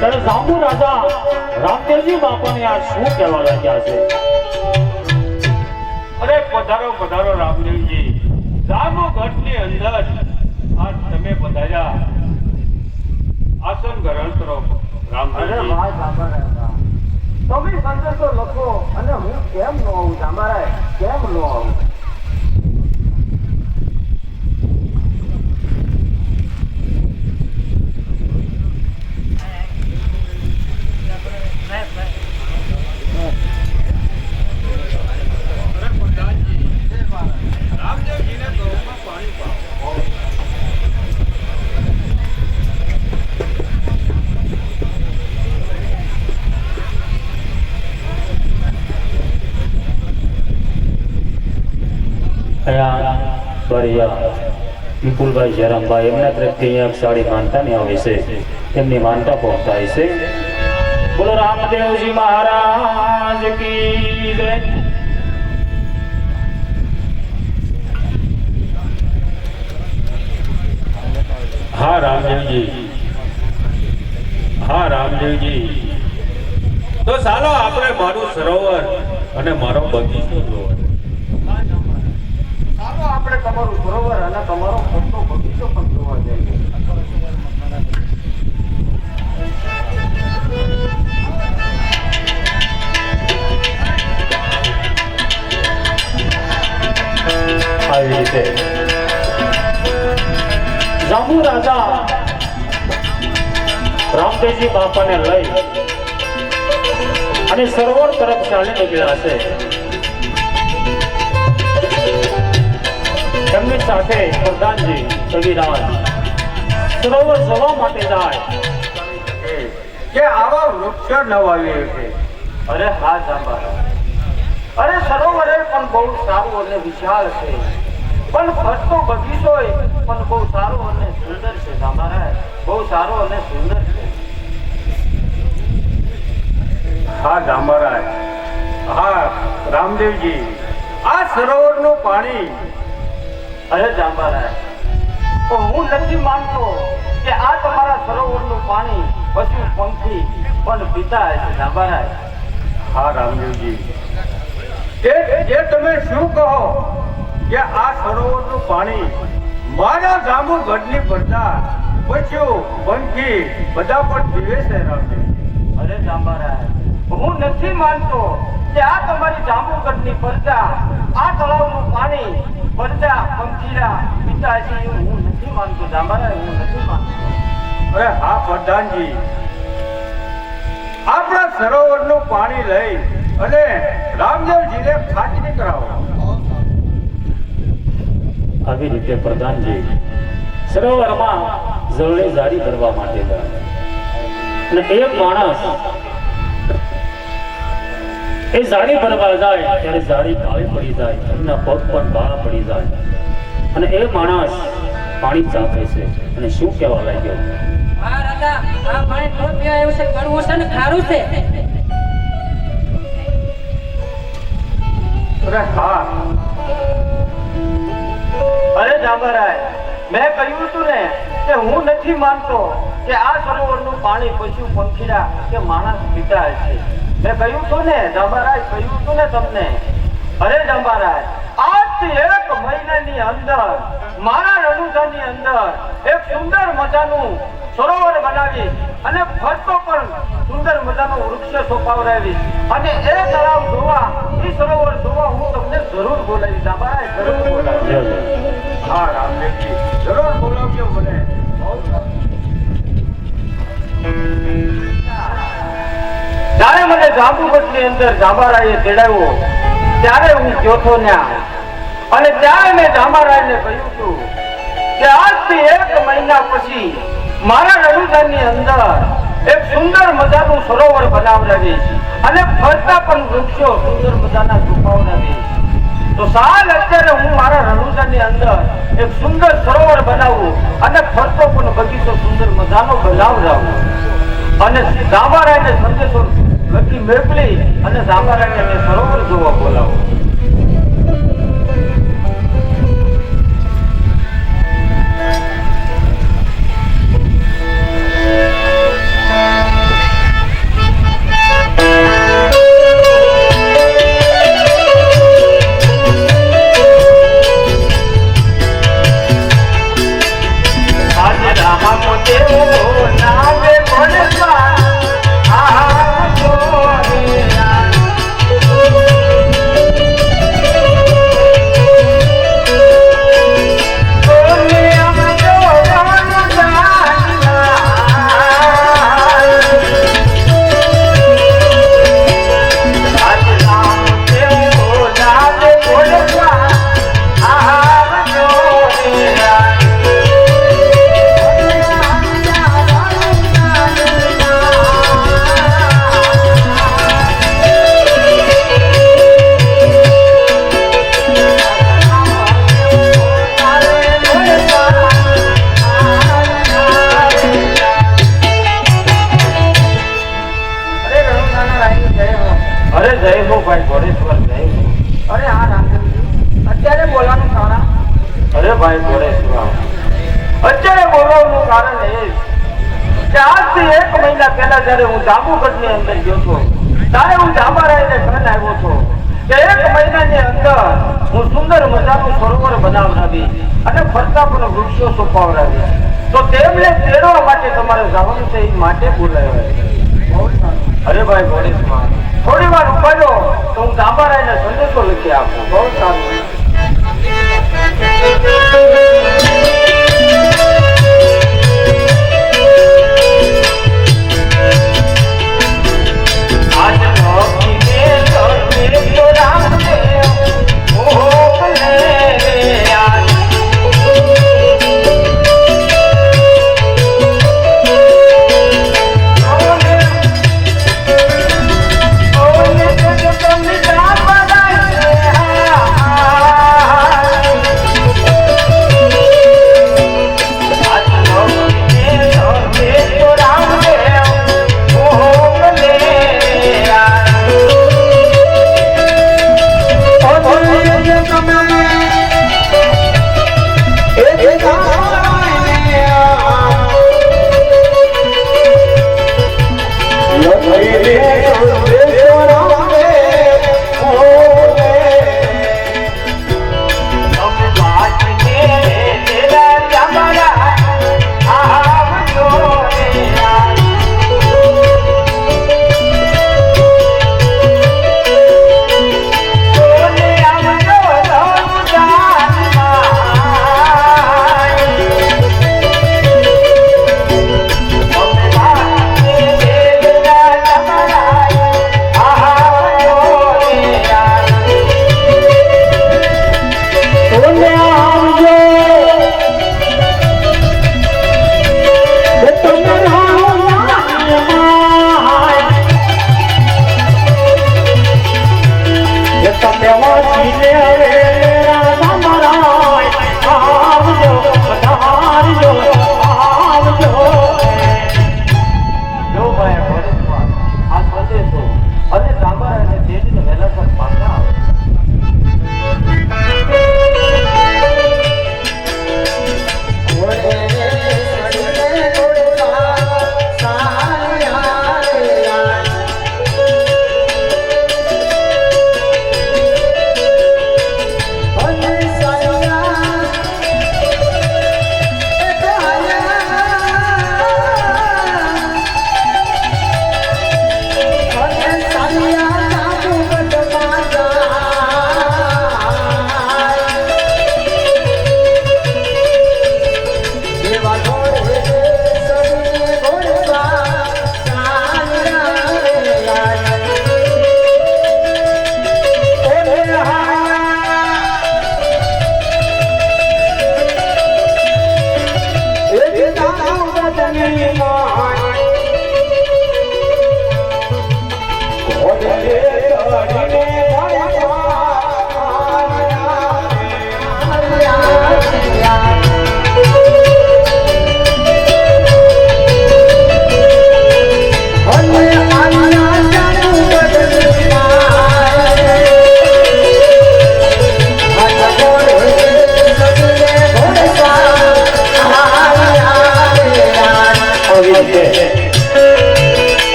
ત્યારે સાંભુ રાજા રામદેવજી બાપાને આ શું કહેવા લાગ્યા છે? અરે પધારો પધારો રામદેવજી. રામો ગઢની અંદર આ તમે પધાર્યા. આસન ગ્રહણ કરો, રામદેવજી. તમે સંદેશો લખો, અને હું કેમ ન આવું, જાંબારાય? કેમ ન આવું રામદેવજીને ગૌમાં પાણી પાઓ અહીંયા બરિયા વિપુલભાઈ જયરામભાઈ એમના તરફથી અહીંયા સાડી માનતાની આવે છે. એમની માનતા પહોંચાય છે. બોલો રામદેવજી મહારાજ કી હા, રામદેવજી. હા, રામદેવજી. તો ચાલો, આપણે મારું સરોવર અને મારો બગીચો જોવો ચાલો આપણે તમારું સરોવર અને તમારો મોટો બગીચો પણ જોવા જઈએ આવી રીતે. જાંબુ રાજા. રામદેવજી બાપાને લઈ અને સરોવર તરફ ચાલી નીકળ્યા છે. તેમની સાથે પ્રધાનજી કવિરાજ સરોવર જવા માટે જાય. કે આવા વૃક્ષો ન વાવીએ છે અરે હા જાંબારા અરે સરોવર પણ બહુ સારું અને વિશાળ છે. પણ ફરતો બગીચો પણ બહુ સારો અને સુંદર છે તમારા બહુ સારો અને સુંદર છે. હા ગામરાય. હા રામદેવજી. આ સરોવરનું પાણી અરે જાંબારા તો હું નથી માનતો કે આ તમારા સરોવરનું પાણી પશુ પંખી પણ પીતા છે જાંબારા હા રામદેવજી. જે તમે શું કહો કે આ સરોવરનું પાણી મારા જાંબુ ગઢની પડતા પશુ પંખી બધા પણ પીવે છે રામદેવજી. અરે જાંબારા હું નથી માનતો કે આ તમારી જાંબુગઢની પ્રજા. આ તળાવનું પાણી પ્રજા પંખીરા પિતાજી હું નથી માનતો જાંબારા હું નથી માનતો. અરે હા પ્રધાનજી. આપણા સરોવરનું પાણી લઈ અને રામદેવજીને ખાતરી કરાવો. આવી રીતે પ્રધાનજી સરોવરમાં જળને જારી કરવા માટે ગયા. અને એક માણસ એ જારી ભરવા જાય ત્યારે જારી કાળી પડી જાય એમના પગ પણ કાળા પડી જાય. અને એ માણસ પાણી ચાપે છે. અને શું કહેવા લાગ્યો? આ રાજા આ પાણી થોડું પીવાય એવું છે કડવું છે ને ખારું છે. અરે હા. અરે જાંબારાય મેં કહ્યું હતું ને કે હું નથી માનતો કે આ સરોવરનું પાણી પશુ પંખીડા કે માણસ પીતા હશે મેં કહ્યું તું ને જાંબારાય કહ્યું તું ને તમને. અરે જાંબારાય આજથી એક મહિનાની અંદર મારા રણુજાની અંદર એક સુંદર મજાનું સરોવર બનાવી અને ફરતો પણ સુંદર મજાનું વૃક્ષ સોપાવડાવી અને એ તળાવ જોવા એ સરોવર જોવા હું તમને જરૂર બોલાવી જાંબારાય જરૂર બોલાવી. હા રામદેવજી જરૂર બોલાવજો મને. જ્યારે મને જાંબુગઢની અંદર જાંબારાએ તેડાવ્યો ત્યારે હું ચોથો ન્યા અને ત્યારે મેં જાંબારાયને કહ્યું હતું કે આજથી એક મહિના પછી મારા રણુજાની અંદર એક સુંદર મજાનું સરોવર બનાવડાવીશ અને ફરતા પણ વૃક્ષો સુંદર મજાના છુપાવડાવીશ તો સાલ અત્યારે હું મારા રણુજાની અંદર એક સુંદર સરોવર બનાવું અને ફરતો પણ બગીચો સુંદર મજાનો બનાવડાવું. અને જાંબારાયને સંદેશો લખી મેપલી અને સાંભળાને સરોવર જોવા બોલાવો. હું જાંબુગઢની અંદર ગયો છો. ત્યારે હું જાંબારાયને ઘન આવ્યો છો. કે એક મહિનાની અંદર હું સુંદર મજાનું સરોવર બનાવડાવી અને ફરતા પણ વૃક્ષો સોંપાવડાવી. તો તેમને તેડવા માટે તમારે જવાનું છે એ માટે બોલાવ્યા અરે ભાઈ ઘોડેશ્વર થોડી વાર ઉપાડ્યો તો હું જાંબારાયને સંદેશો લખી આપું. બહુ સારું.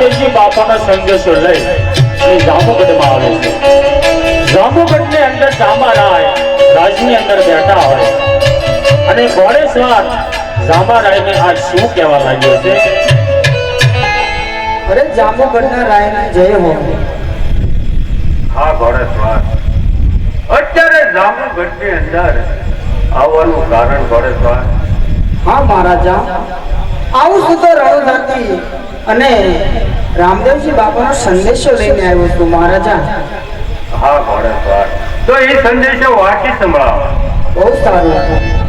રામદેવજી બાપાના સંદેશો લઈ? એ જાંબુગઢમાં આવે છે. જાંબુગઢની અંદર જાંબારાય રાજની અંદર બેઠા હોય. અને ઘોડેસવાર જાંબારાયને આ શું કહેવા લાગ્યો છે? અરે જાંબુગઢના રાયને જય હો. હા ઘોડેશ્વર અત્યારે જામુગઢની અંદર આવવાનું કારણ ઘોડેશ્વર હા મહારાજા. આવું શું તો રણુજાતી અને રામદેવજી બાપાનો સંદેશો લઈને આવ્યો છું મહારાજા. હા તો એ સંદેશો વાંચી સંભળાવો. બહુ સારું